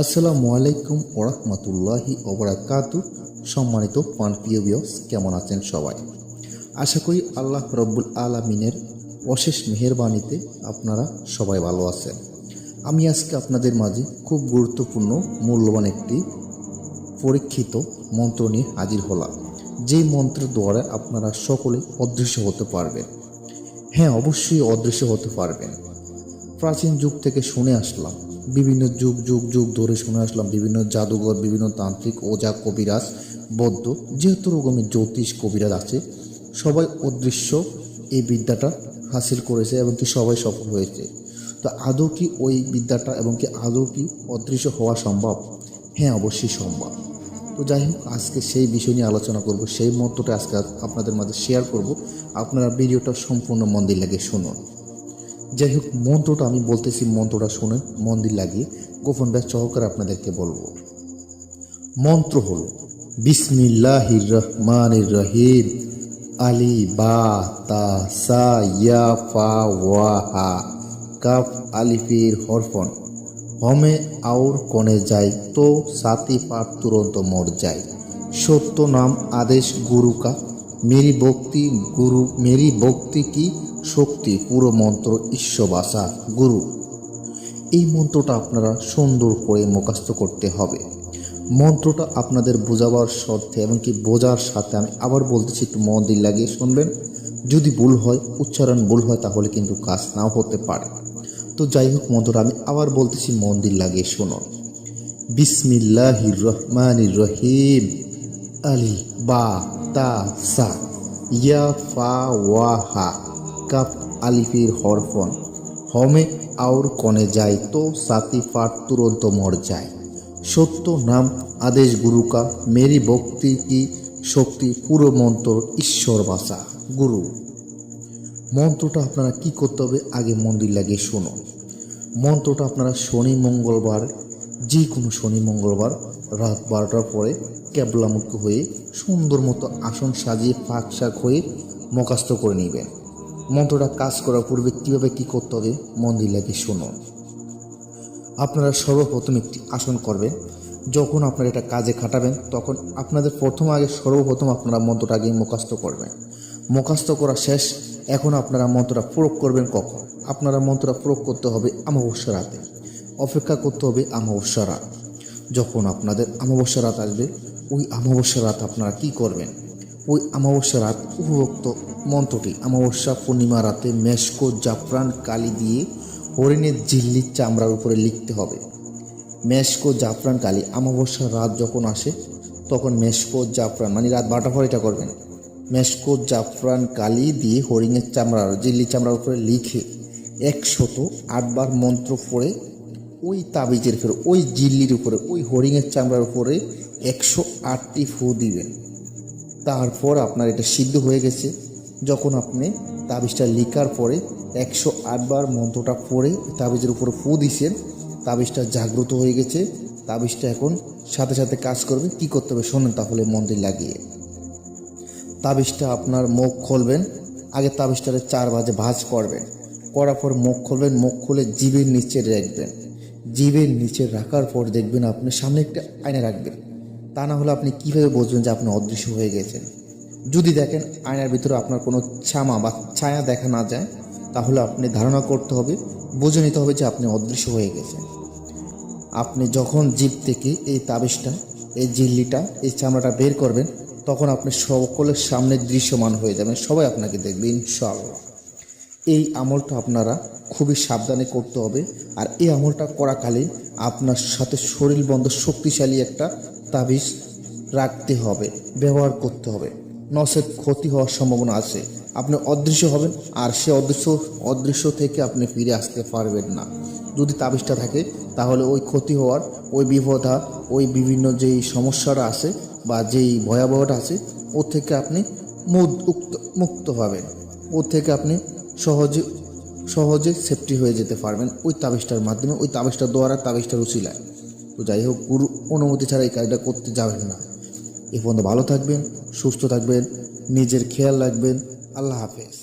আসসালামু আলাইকুম ওরহমতুল্লাহি ওবরাকাতু। সম্মানিত পান প্রিয় বিয়স কেমন আছেন সবাই? আশা করি আল্লাহ রব্বুল আলমিনের অশেষ মেহেরবানিতে আপনারা সবাই ভালো আছেন। আমি আজকে আপনাদের মাঝে খুব গুরুত্বপূর্ণ, মূল্যবান একটি পরীক্ষিত মন্ত্র নিয়ে হাজির হলাম। যেই মন্ত্রের দ্বারা আপনারা সকলে অদৃশ্য হতে পারবেন। হ্যাঁ অবশ্যই অদৃশ্য হতে পারবেন। প্রাচীন যুগ থেকে শুনে আসলাম বিভিন্ন যুগ যুগ যুগ ধরে শুনে আসলাম, বিভিন্ন জাদুঘর, বিভিন্ন তান্ত্রিক, ওজা, কবিরাজ, বৌদ্ধ, যেহেতু রকমের জ্যোতিষ, কবিরাজ আছে, সবাই অদৃশ্য এই বিদ্যাটা হাসিল করেছে এবং কি সবাই সফল হয়েছে। তো আদৌ কি ওই বিদ্যাটা এবং কি আদৌ কি অদৃশ্য হওয়া সম্ভব? হ্যাঁ অবশ্যই সম্ভব। তো যাই হোক, আজকে সেই বিষয় নিয়ে আলোচনা করব, সেই মন্ত্রটা আজকে আপনাদের মাঝে শেয়ার করব। আপনারা ভিডিওটা সম্পূর্ণ মন্দির লাগে শুনুন। যাই হোক মন্ত্রটা আমি বলতেছি, মন্ত্রটা শুনে মন্দির লাগিয়ে গোপন ব্যাস সহকারে আপনাদেরকে বলব। মন্ত্র হল বিসমিল্লাহির রহমানির রহিম আলি, বা, তা, সা, ইয়া, ফা, ওয়া, হা, কাফ, আলিফির হরফন। হমে, আউর, কনে যায় তো, সাতি পাঠ তুরন্ত মর যায় সত্য নাম, আদেশ, গুরু, কা মেরি ভক্তি গুরু, মেরি ভক্তি কি শক্তি? পুরো মন্ত্র ঈশ্ববাসা গুরু। এই মন্ত্রটা আপনারা সুন্দর করে মুখস্থ করতে হবে। মন্ত্রটা আপনাদের বোঝাবার শর্তে এমনকি বোঝার সাথে আমি আবার বলতেছি, একটু মন দিল লাগিয়ে শুনবেন। যদি ভুল হয়, উচ্চারণ ভুল হয়, তাহলে কিন্তু কাজ নাও হতে পারে। তো যাই হোক মন্ত্রটা, আমি আবার বলতেছি, মন দিল লাগিয়ে শুনুন। বিসমিল্লাহির রহমানির রহিম। আলি বা তা সা, ইয়া ফা ওয়া হা কাপ আলিফির হরফন। হমে আউর কনে যায় তো সাতি পাঠ তুরন্ত মর যায়। সত্য নাম আদেশ গুরুকা মেরি ভক্তি কি শক্তি পুরো মন্ত্র ঈশ্বর বাসা, গুরু। মন্ত্রটা আপনারা কি করতে হবে আগে মন্দির লাগিয়ে শুনুন। মন্ত্রটা আপনারা শনি মঙ্গলবার, যে কোনো শনি মঙ্গলবার রাত বারোটার পরে ক্যাবলামুখ হয়ে সুন্দর মতো আসন সাজিয়ে পাক শাক হয়ে মকাস্ত করে নেবেন মন্ত্রটা কাজ করার পূর্বে কীভাবে কী করতে হবে মন্দির লাগিয়ে শুনুন আপনারা সর্বপ্রথম একটি আসন করবেন। যখন আপনারা এটা কাজে খাটাবেন, তখন আপনাদের প্রথম আগে সর্বপ্রথম আপনারা মন্ত্রটা আগে মুখাস্ত করবেন। মুখাস্ত করা শেষ, এখন আপনারা মন্ত্রটা প্রয়োগ করবেন কখন? আপনারা মন্ত্রটা প্রয়োগ করতে হবে অমাবস্যা রাতে। অপেক্ষা করতে হবে অমাবস্যা রাত। যখন আপনাদের অমাবস্যা রাত আসবে, ওই অমাবস্যা রাত আপনারা কি করবেন? ওই অমাবস্যা রাত উপভোক্ত মন্ত্রটি অমাবস্যা পূর্ণিমা রাতে মেশকো, জাফরান, কালি দিয়ে হরিণের ঝিল্লির চামড়ার উপরে লিখতে হবে। মেশকো, জাফরান, কালি অমাবস্যা রাত যখন আসে, তখন মেশকো, জাফরান মানে রাত বারোটা পর এটা করবেন। মেশকো, জাফরান, কালি দিয়ে হরিণের চামড়ার ঝিল্লি চামড়ার উপরে লিখে একশত আটবার মন্ত্র পড়ে ওই তাবিজের ফের ওই জিল্লির উপরে, ওই হরিণের চামড়ার উপরে একশো আটটি ফু দিবেন। তারপর আপনার এটা সিদ্ধ হয়ে গেছে। যখন আপনি তাবিজটা লিকার পরে একশো আটবার মন্ত্রটা পড়ে তাবিজের উপরে ফু দিছেন, তাবিজটা জাগ্রত হয়ে গেছে। তাবিজটা এখন সাথে সাথে কাজ করবে। কি করতে হবে শোনেন তাহলে মন্দির লাগিয়ে। তাবিজটা আপনার মুখ খুলবেন। আগে তাবিজটারে চার বাজে ভাজ করবেন। করার পর মুখ খুলবেন, মুখ খুলে জিভের নিচে রাখবেন। জিভের নিচে রাখার পর দেখবেন আপনি সামনে একটা আয়না রাখবেন। তা না হলে আপনি কীভাবে বুঝবেন যে আপনি অদৃশ্য হয়ে গেছেন? যদি দেখেন আয়নার ভিতরে আপনার কোনো ছামা বা ছায়া দেখা না যায়, তাহলে আপনি ধারণা করতে হবে, বুঝে নিতে হবে যে আপনি অদৃশ্য হয়ে গেছেন। আপনি যখন জীব থেকে এই তাবিজটা, এই জিল্লিটা এই চামড়াটা বের করবেন, তখন আপনি সকলের সামনে দৃশ্যমান হয়ে যাবেন। সবাই আপনাকে দেখবে, ইনশাআল্লাহ। এই আমলটা আপনারা খুবই সাবধানে করতে হবে। আর এই আমলটা করাকালীন আপনার সাথে শরীর বন্ধ শক্তিশালী একটা তাবিজ রাখতে হবে, ব্যবহার করতে হবে। নসের ক্ষতি হওয়ার সম্ভাবনা আছে। আপনি অদৃশ্য হবেন, আর সে অদৃশ্য অদৃশ্য থেকে আপনি ফিরে আসতে পারবেন না। যদি তাবিজটা থাকে, তাহলে ওই ক্ষতি হওয়ার, ওই বিপদা, ওই বিভিন্ন যেই সমস্যাটা আছে বা যেই ভয়াবহটা আছে, ওর থেকে আপনি মুক্ত মুক্ত হবেন। ওর থেকে আপনি সহজে সহজে সেফটি হয়ে যেতে পারবেন ওই তাবিজটার মাধ্যমে, ওই তাবিজটার দ্বারা তাবিজটা রুচিলায় তো যাই হোক, গুরু অনুমতি ছাড়া এই কাজটা করতে যাবেন না। এ পর্যন্ত ভালো থাকবেন, সুস্থ থাকবেন, নিজের খেয়াল রাখবেন। আল্লাহ হাফেজ।